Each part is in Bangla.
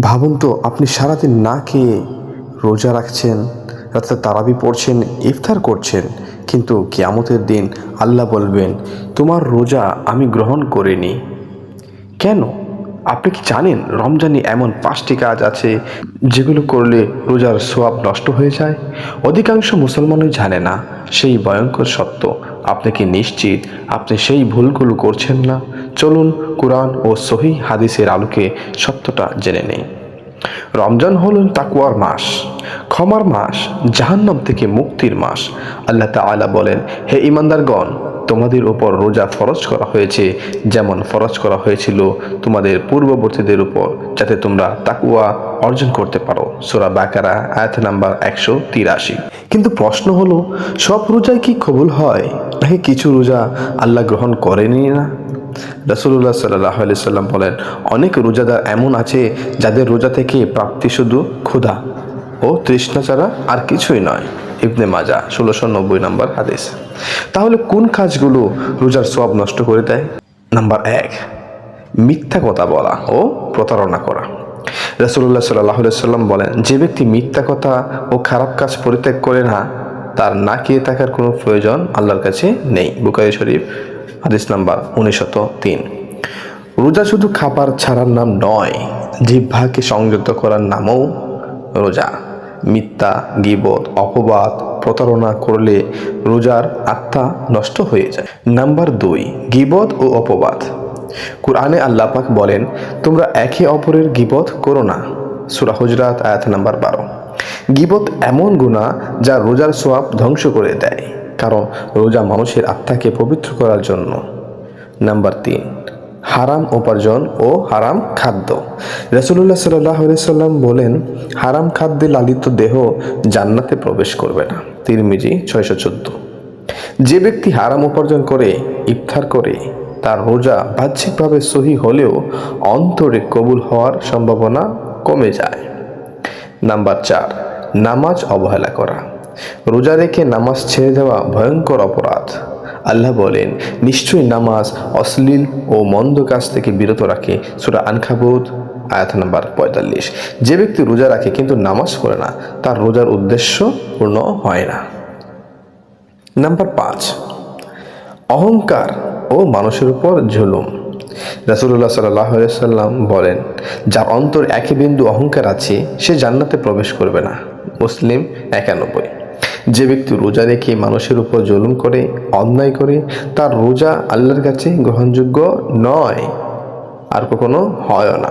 ভাবুন তো, আপনি সারাদিন না খেয়ে রোজা রাখছেন, রাতে তারাবি পড়ছেন, ইফতার করছেন, কিন্তু কিয়ামতের দিন আল্লাহ বলবেন, তোমার রোজা আমি গ্রহণ করিনি। কেন? আপনি কি জানেন রমজানে এমন পাঁচটি কাজ আছে যেগুলো করলে রোজার সোয়াব নষ্ট হয়ে যায়? অধিকাংশ মুসলমানই জানে না, সেই ভয়ঙ্কর সত্য। আপনি কি নিশ্চিত আপনি সেই ভুলগুলো করছেন না? চলুন কোরআন ও সহি হাদিসের আলোকে সত্যটা জেনে নেই। রমজান হলেন তাকুয়ার মাস। ক্ষমার মাস, জাহান্নাম থেকে মুক্তির মাস। আল্লাহ তাআলা বলেন, হে ইমানদারগণ তোমাদের উপর রোজা ফরজ করা হয়েছে, যেমন ফরজ করা হয়েছিল তোমাদের পূর্ববর্তীদের উপর, যাতে তোমরা তাকুয়া অর্জন করতে পারো। সোরা বাকারা, আয়াত নাম্বার একশো তিরাশি। কিন্তু প্রশ্ন হলো, সব রোজায় কি কবুল হয়? নাকি কিছু রোজা আল্লাহ গ্রহণ করেনি না? রাসুল্লাহ সাল্লাহ সাল্লাম বলেন, অনেক রোজাদার এমন আছে, যাদের রোজা থেকে প্রাপ্তি শুধু ক্ষুধা ও তৃষ্ণা ছাড়া আর কিছুই নয়। ইবনে মাজা, ষোলোশো নব্বই নম্বর হাদিস। তাহলে কোন কাজগুলো রোজার সব নষ্ট করে দেয়? নাম্বার এক, মিথ্যা কথা বলা ও প্রতারণা করা। রাসুল্লাহ সাল্লাহ সাল্লাম বলেন, যে ব্যক্তি মিথ্যা কথা ও খারাপ কাজ পরিত্যাগ করে না, তার না খেয়ে থাকার কোনো প্রয়োজন আল্লাহর কাছে নেই। বুকারি শরীফ, হাদিস নাম্বার উনিশশত তিন। রোজা শুধু খাবার ছাড়ার নাম নয়, জিহ্বাকে সংযত করার নামও রোজা। মিথ্যা, গিবত, অপবাদ প্রতারণা করলে রোজার আত্মা নষ্ট হয়ে যায়। নাম্বার দুই, গিবত ও অপবাদ। কোরআনে আল্লাহ পাক বলেন, তোমরা একে অপরের গিবত করো না। সুরা হুজরাত, আয়াত নাম্বার বারো। গিবত এমন গুণা যা রোজার সোয়াব ধ্বংস করে দেয়, কারণ রোজা মানুষের আত্মাকে পবিত্র করার জন্য। নাম্বার তিন হারাম উপার্জন ও হারাম খাদ্য। রসুল্লাহ সাল্লাহ সাল্লাম বলেন, হারাম খাদ্যে লালিত দেহ জান্নাতে প্রবেশ করবে না। তিরমিজি ছয়শো চোদ্দ। যে ব্যক্তি হারাম উপার্জন করে, ইফতার করে, তার রোজা বাহ্যিকভাবে সহি হলেও অন্তরে কবুল হওয়ার সম্ভাবনা কমে যায়। নাম্বার চার, নামাজ অবহেলা করা। রোজা রেখে নামাজ ছেড়ে দেওয়া ভয়ঙ্কর অপরাধ। আল্লাহ বলেন, নিশ্চয়ই নামাজ অশ্লীল ও মন্দ কাজ থেকে বিরত রাখে। সুরা আনখাবুদ আয়াত নাম্বার পঁয়তাল্লিশ। যে ব্যক্তি রোজা রাখে কিন্তু নামাজ করে না, তার রোজার উদ্দেশ্য পূর্ণ হয় না। নাম্বার পাঁচ, অহংকার ও মানুষের উপর ঝুলুম রাসুল্লাহ সাল্লাহ সাল্লাম বলেন, যার অন্তর একই বিন্দু অহংকার আছে, সে জান্নাতে প্রবেশ করবে না। মুসলিম একানব্বই। যে ব্যক্তি রোজা রেখে মানুষের উপর জুলুম করে, অন্যায় করে, তার রোজা আল্লাহর কাছে গ্রহণযোগ্য নয়। আর কখনো হয় না।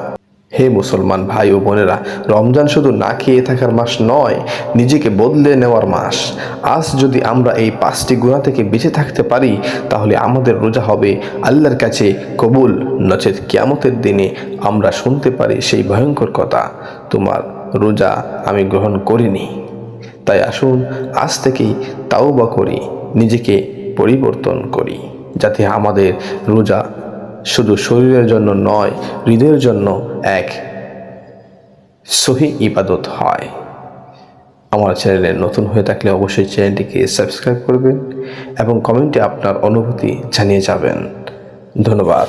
হে মুসলমান ভাই ও বোনেরা, রমজান শুধু না খেয়ে থাকার মাস নয়, নিজেকে বদলে নেওয়ার মাস। আজ যদি আমরা এই পাঁচটি গুণা থেকে বেঁচে থাকতে পারি, তাহলে আমাদের রোজা হবে আল্লাহর কাছে কবুল। নচেত কিয়ামতের দিনে আমরা শুনতে পারি সেই ভয়ঙ্কর কথা, তোমার রোজা আমি গ্রহণ করিনি। তাই আসুন, আজ থেকেই তাও বা করি, নিজেকে পরিবর্তন করি, যাতে আমাদের রোজা শুধু শরীরের জন্য নয়, হৃদয়ের জন্য এক সহি ইবাদত হয়। আমার চ্যানেলে নতুন হয়ে থাকলে অবশ্যই চ্যানেলটিকে সাবস্ক্রাইব করবেন এবং কমেন্টে আপনার অনুভূতি জানিয়ে যাবেন। ধন্যবাদ।